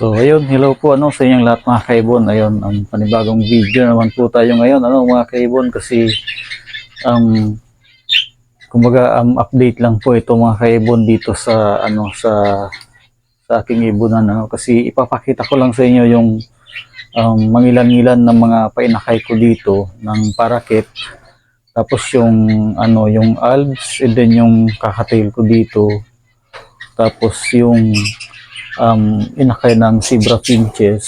So ayun, hello po ano sa inyong lahat mga kaibon. Ayun, ang panibagong video naman po tayo ngayon ano mga kaibon kasi um kumbaga um, update lang po ito mga kaibon dito sa ano sa sa aking ibunan ano. Kasi ipapakita ko lang sa inyo yung um, mangilan-ngilan ng mga painakay ko dito ng parakit tapos yung ano yung alps and then yung kakatail ko dito. Tapos yung um, inakay ng zebra finches.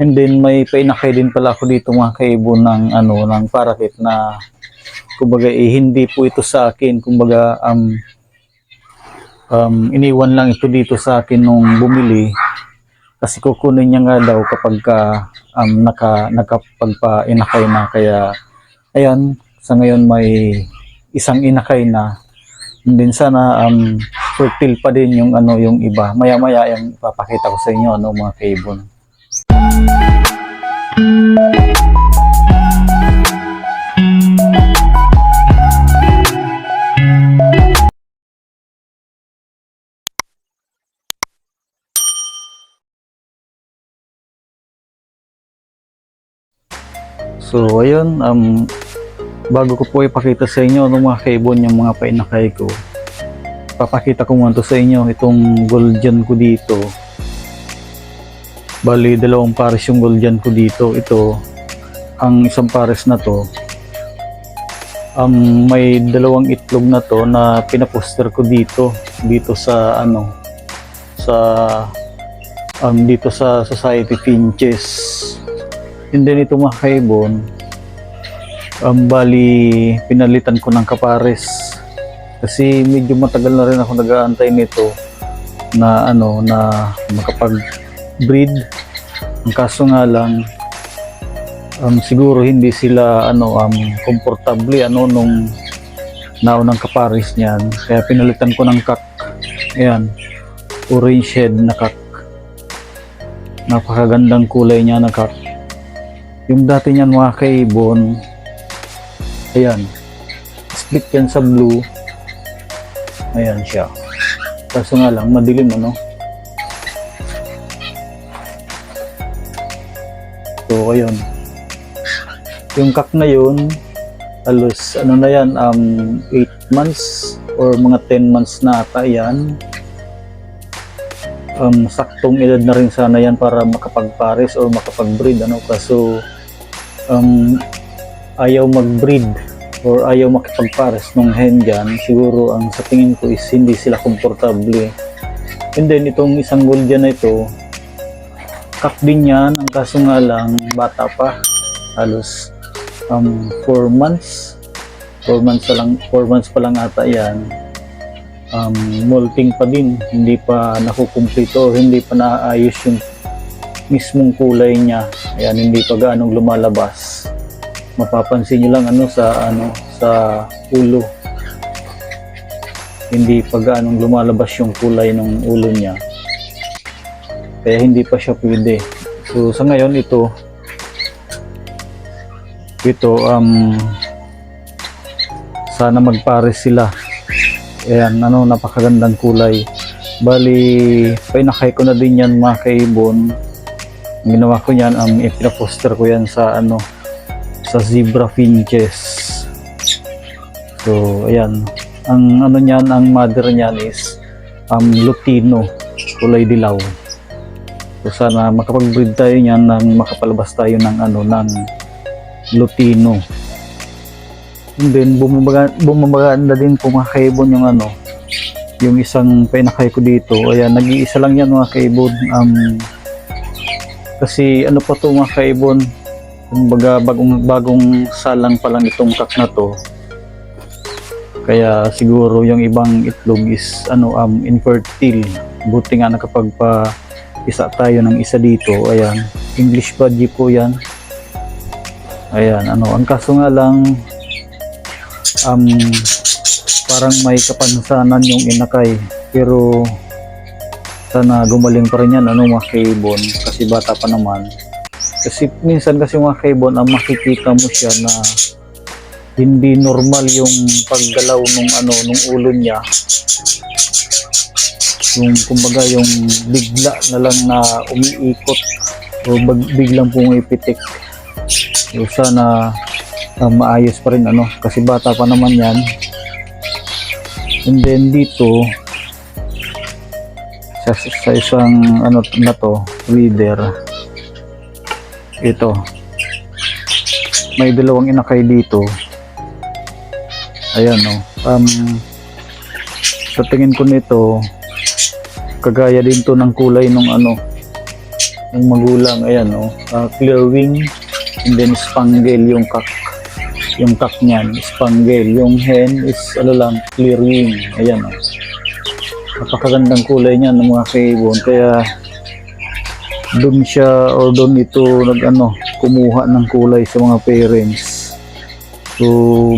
And then may painakay din pala ako dito mga kaibon ng ano ng parakit na kumbaga eh, hindi po ito sa akin. Kumbaga um, um, iniwan lang ito dito sa akin nung bumili. Kasi kukunin niya nga daw kapag ka, um, naka, nakapagpa-inakay na. Kaya ayan sa ngayon may isang inakay na. And then sana um, fertile pa din yung ano yung iba. Maya-maya yung ipapakita ko sa inyo ano mga kaibon. So ayun, um, bago ko po ipakita sa inyo ng mga kaibon yung mga painakay ko papakita ko muna to sa inyo itong goldian ko dito. Bali dalawang pares yung goldian ko dito. Ito ang isang pares na to um, may dalawang itlog na to na pinaposter ko dito dito sa ano sa um, dito sa Society Finches. And then ito mga kaibon um, bali pinalitan ko ng kapares kasi medyo matagal na rin ako nag-aantay nito na ano na makapag breed ang kaso nga lang um, siguro hindi sila ano um, komportable ano nung naunang kapares niyan kaya pinalitan ko ng kak ayan orange head na kak napakagandang kulay niya na kak yung dati niyan mga kaibon Ayan. Split yan sa blue. Ayan siya. Kaso nga lang, madilim ano. So, ayun. Yung kak na yun, halos ano na yan, um, 8 months or mga 10 months na ata yan. Um, saktong edad na rin sana yan para makapag-pares or makapag-breed ano kaso um, ayaw mag-breed or ayaw makipagpares nung hen dyan, siguro ang sa tingin ko is hindi sila komportable. And then itong isang goldian na ito, kak din yan, ang kaso nga lang, bata pa, halos um, 4 months, 4 months lang, 4 months pa lang ata yan, um, molting pa din, hindi pa nakukumplito, hindi pa naayos yung mismong kulay niya, ayan, hindi pa gaanong lumalabas mapapansin nyo lang ano sa ano sa ulo. Hindi pa gaanong lumalabas yung kulay ng ulo niya. Kaya hindi pa siya pwede. So sa ngayon ito ito um sana magpares sila. Ayan ano napakagandang kulay. Bali painakay ko na din yan mga kaibon. Ang ginawa ko yan um, ipinaposter ko yan sa ano sa zebra finches. So, ayan. Ang ano niyan, ang mother niyan is um, lutino, kulay dilaw. So, sana makapag-breed tayo niyan nang makapalabas tayo ng ano ng lutino. And then bumabaga, bumabaganda din po mga kaibon yung ano yung isang pinakay ko dito. Ayan, nag-iisa lang yan mga kaibon. Um, kasi ano pa to mga kaibon, kumbaga bagong bagong salang pa lang itong kak na to. Kaya siguro yung ibang itlog is ano um infertile. Buti nga nakapagpa isa tayo ng isa dito. Ayan. English budgie po yan. Ayan ano. Ang kaso nga lang um parang may kapansanan yung inakay. Pero sana gumaling pa rin yan ano mga kaibon kasi bata pa naman kasi minsan kasi mga kaibon, ang makikita mo siya na hindi normal yung paggalaw nung ano nung ulo niya. yung kumbaga yung bigla na lang na umiikot o bag, biglang pumipitik. So sana ah, maayos pa rin ano? Kasi bata pa naman yan. And then dito sa, sa isang ano na to reader ito. May dalawang inakay dito. Ayan o um, sa tingin ko nito kagaya din to ng kulay nung ano ng magulang. Ayan o uh, clear wing and then spangle yung kak yung kak niyan. Spangle. Yung hen is ano lang clear wing. Ayan o napakagandang kulay niyan ng mga kaibon kaya doon siya or doon ito nag ano kumuha ng kulay sa mga parents. So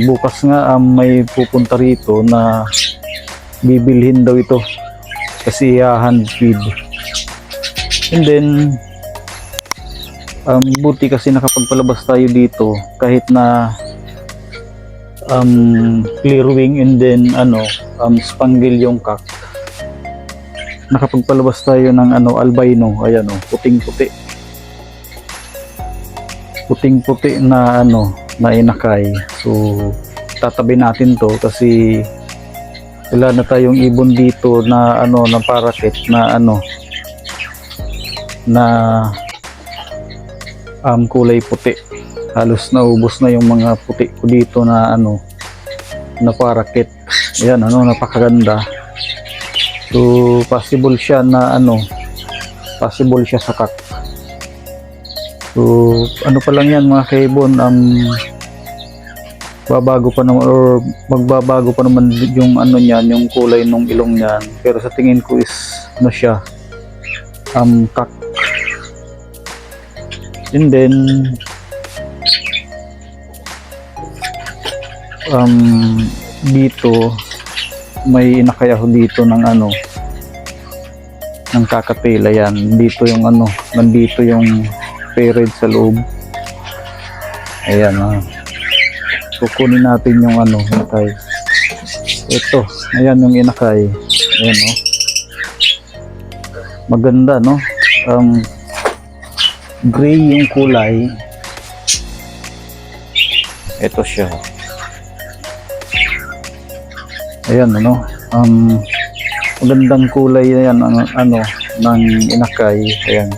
bukas nga um, may pupunta rito na bibilhin daw ito kasi hand feed and then um, buti kasi nakapagpalabas tayo dito kahit na um, clear wing and then ano um, spangle yung kak nakapagpalabas tayo ng ano albino. Ayan o puting puti puting puti na ano na inakay. So tatabi natin to kasi wala na tayong ibon dito na ano na parakit na ano na um, kulay puti. Halos naubos na yung mga puti ko dito na ano na parakit ayan ano napakaganda So, possible siya na ano, possible siya sa kak. So, ano pa lang yan mga kaibon, um, babago pa naman or magbabago pa naman yung ano niyan, yung kulay ng ilong niyan. Pero sa tingin ko is ano siya, um, kak. And then, um, dito, may inakay ako dito ng ano ng kakapila yan. Dito yung ano nandito yung parade sa loob. Ayan ah. Kukunin natin yung ano inakay ito ayan yung inakay. Ayan oh. Maganda no? Um, gray yung kulay. Ito siya. Ayan ano? Um, magandang kulay na yan ang ano ng inakay. Ayan.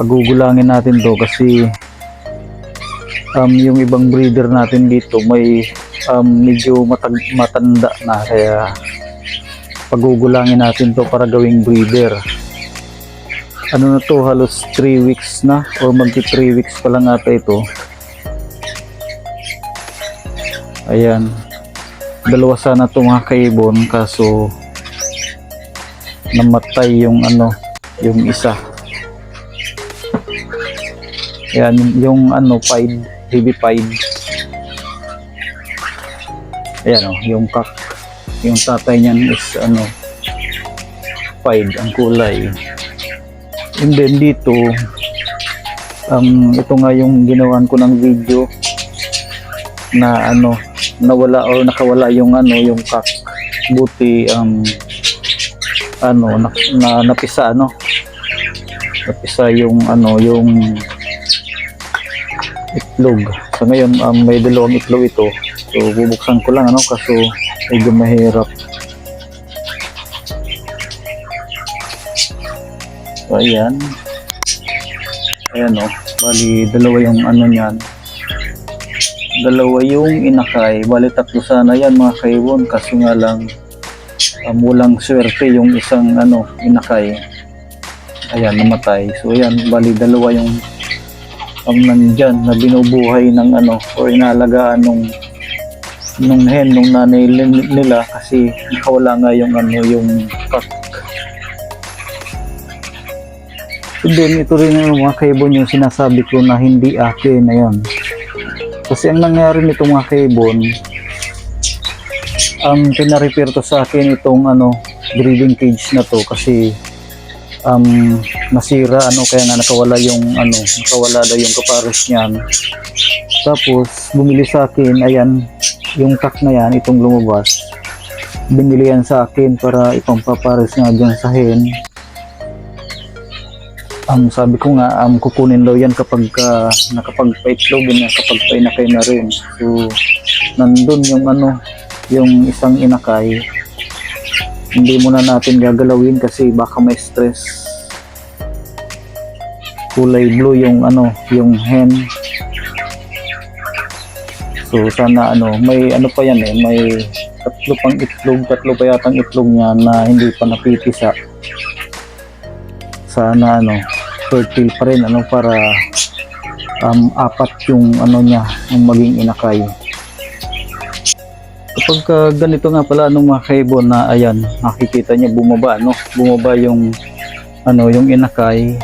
Pagugulangin natin to kasi um, yung ibang breeder natin dito may um, medyo matag matanda na. Kaya pagugulangin natin to para gawing breeder. Ano na to halos 3 weeks na or magti 3 weeks pa lang ata ito. Ayan dalawa sana to mga kaibon kaso namatay yung ano yung isa. Yan yung ano pied heavy pied ayan o yung kak yung tatay niyan is ano pied ang kulay. And then dito um, ito nga yung ginawan ko ng video na ano nawala or nakawala yung ano yung kak buti um ano na, na napisa ano? Napisa yung ano yung itlog. So ngayon um, may dalawang itlog ito. So bubuksan ko lang ano? Kaso medyo mahirap. So ayan. Ayan o bali dalawa yung ano niyan dalawa yung inakay. Bali tatlo sana yan mga kaibon. Kaso nga lang um, walang swerte yung isang ano inakay. Ayan namatay. So ayan bali dalawa yung um, nandyan na binubuhay ng ano o inalagaan nung nung hen nung nanay nila kasi nakawala nga yung ano yung kak So then ito rin yung mga kaibon yung sinasabi ko na hindi akin na yan kasi ang nangyari nito mga kaibon, ang pinarepair to sa akin itong ano, breeding cage na to kasi um, nasira ano kaya nga nakawala yung ano, nakawala daw yung kapares niyan. Tapos bumili sa akin, ayan, yung kak na yan, itong lumabas. binili yan sa akin para ipampapares nga dyan sa hen. Um, sabi ko nga, um, kukunin daw yan kapag ka, nakapagpa-itlog na, kapag painakay na rin. So, nandun yung ano, yung isang inakay. Hindi muna natin gagalawin kasi baka may stress. Kulay blue yung ano, yung hen. So, sana ano, may ano pa yan eh, may tatlo pang itlog, tatlo pa yatang itlog niya na hindi pa napipisa. Sana ano, fertile pa rin ano para um, apat yung ano niya, yung maging inakay. Kapag ka ganito nga pala ano mga kaibon na ayan, nakikita niya bumaba no, bumaba yung ano, yung inakay.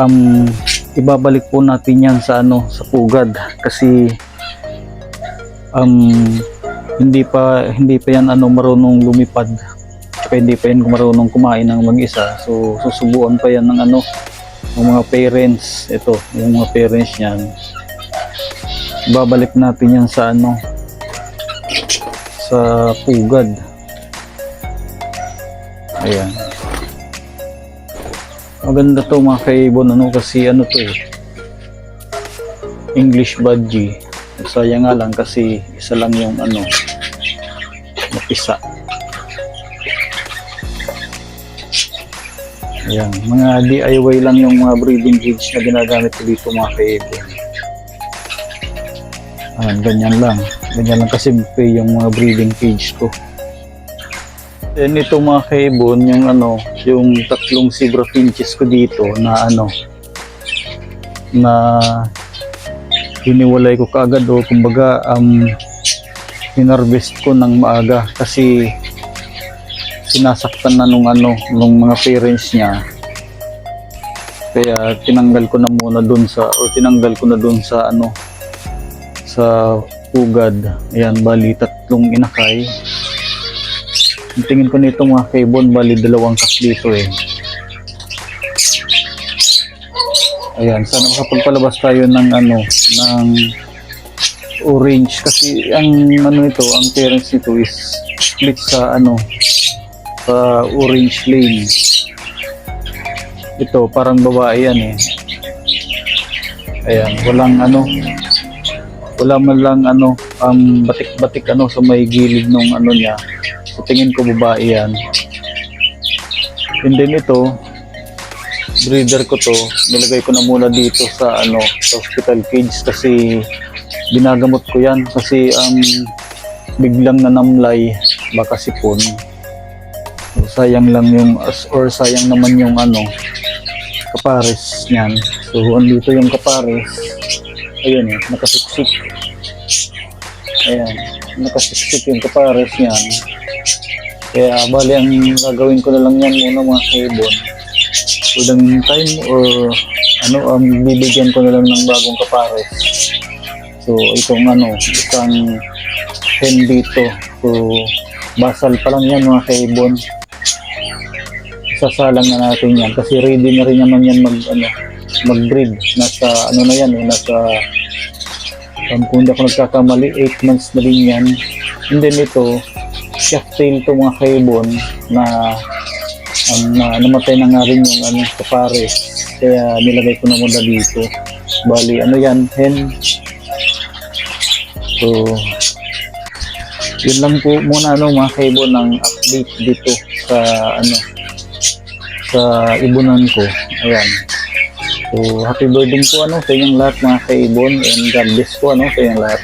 Um, ibabalik po natin yan sa ano, sa pugad kasi um, hindi pa hindi pa yan ano marunong lumipad hindi pa yan marunong kumain ng mag-isa so susubuan pa yan ng ano ng mga parents ito yung mga parents niyan babalik natin yan sa ano sa pugad. Ayan. Maganda to mga kaibon ano kasi ano to eh. English budgie sayang nga lang kasi isa lang yung ano napisa Ayan, mga DIY lang yung mga breeding cage na ginagamit ko dito mga kaibon. Ayan, ganyan lang. Ganyan lang kasimple yung mga breeding cage ko. Then ito mga kaibon, yung ano, yung tatlong zebra finches ko dito na ano, na hiniwalay ko kaagad o kumbaga um, hinarvest ko ng maaga kasi sinasaktan na nung ano nung mga parents niya. Kaya tinanggal ko na muna dun sa o tinanggal ko na dun sa ano sa pugad ayan bali tatlong inakay. Ang tingin ko nito mga kaibon bali dalawang kak dito eh. Ayan sana makapagpalabas tayo ng ano ng orange. Kasi ang ano nito ang parents nito is split sa ano sa orange lane. Ito, parang babae yan eh. Ayan, walang ano, wala man lang ano, um, batik-batik ano sa may gilid nung ano niya. So, tingin ko babae yan. And then ito, breeder ko to, nilagay ko na muna dito sa ano, sa hospital cage kasi ginagamot ko yan kasi um, biglang nanamlay baka sipon. So, sayang lang yung or sayang naman yung ano kapares niyan. So andito yung kapares. Ayun eh, nakasiksik. Ayan, nakasiksik yung kapares niyan. Kaya bali ang gagawin ko na lang yan muna mga kaibon. For the meantime or ano, um, bibigyan ko na lang ng bagong kapares. So itong ano, isang hen dito. So basal pa lang yan mga kaibon sasalang na natin yan. Kasi ready na rin naman yan mag ano mag-breed nasa ano na yan eh, nasa um, kung hindi ako nagkakamali 8 months na rin yan. And then ito chef tail to mga kaibon na um, na namatay na nga rin yung ano kapare kaya nilagay ko na muna dito. Bali ano yan hen? So yun lang po muna ano mga kaibon ng update dito sa ano sa ibunan ko. Ayan. So, happy birthday po ano sa inyong lahat mga kaibon and God bless po ano sa inyong lahat.